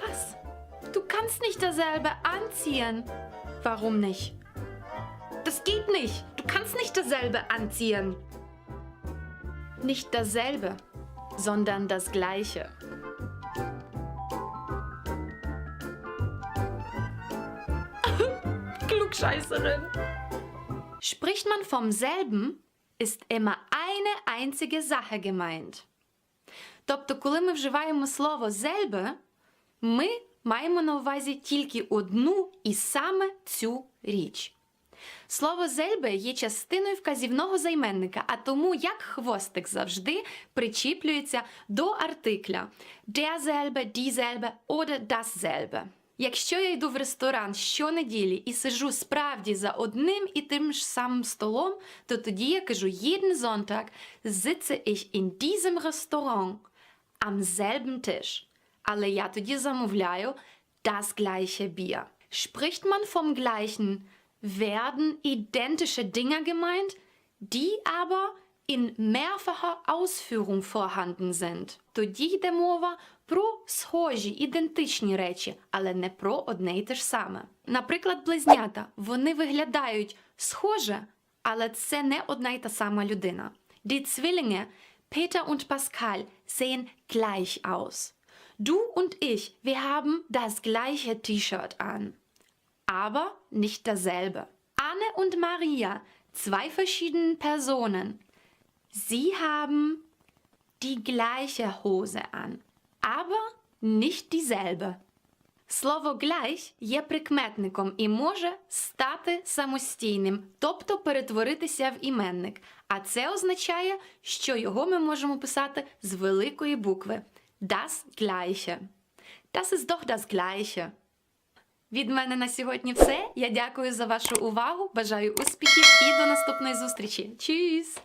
Was? Du kannst nicht dasselbe anziehen. Warum nicht? Das geht nicht. Du kannst nicht dasselbe anziehen. Nicht dasselbe, sondern das gleiche. Klugscheißerin. Spricht man vom selben, ist immer eine einzige Sache gemeint. Тобто, коли ми вживаємо слово зельбе, ми маємо на увазі тільки одну і саме цю річ. Слово зельбе є частиною вказівного займенника, а тому як хвостик завжди причіплюється до артикля derselbe, dieselbe oder dasselbe. Якщо я йду в ресторан щонеділі і сижу справді за одним і тим ж самим столом, то тоді я кажу jeden Sonntag sitze ich in diesem Restaurant am selben Tisch. Але я тоді замовляю das gleiche Bier. Spricht man vom gleichen, werden identische Dinger gemeint, die aber in mehrfacher Ausführung vorhanden sind. Тоді йде мова про схожі, ідентичні речі, але не про одне й те ж саме. Наприклад, близнята. Вони виглядають схоже, але це не одна й та сама людина. Die Zwillinge Peter und Pascal sehen gleich aus. Du und ich, wir haben das gleiche T-Shirt an. Aber nicht dasselbe. Anne und Maria, zwei verschiedene Personen. Sie haben die gleiche Hose an, aber nicht dieselbe. Слово gleich є прикметником і може стати самостійним, тобто перетворитися в іменник. А це означає, що його ми можемо писати з великої букви das gleiche. Das ist doch das gleiche. Від мене на сьогодні все. Я дякую за вашу увагу. Бажаю успіхів і до наступної зустрічі. Tschüss!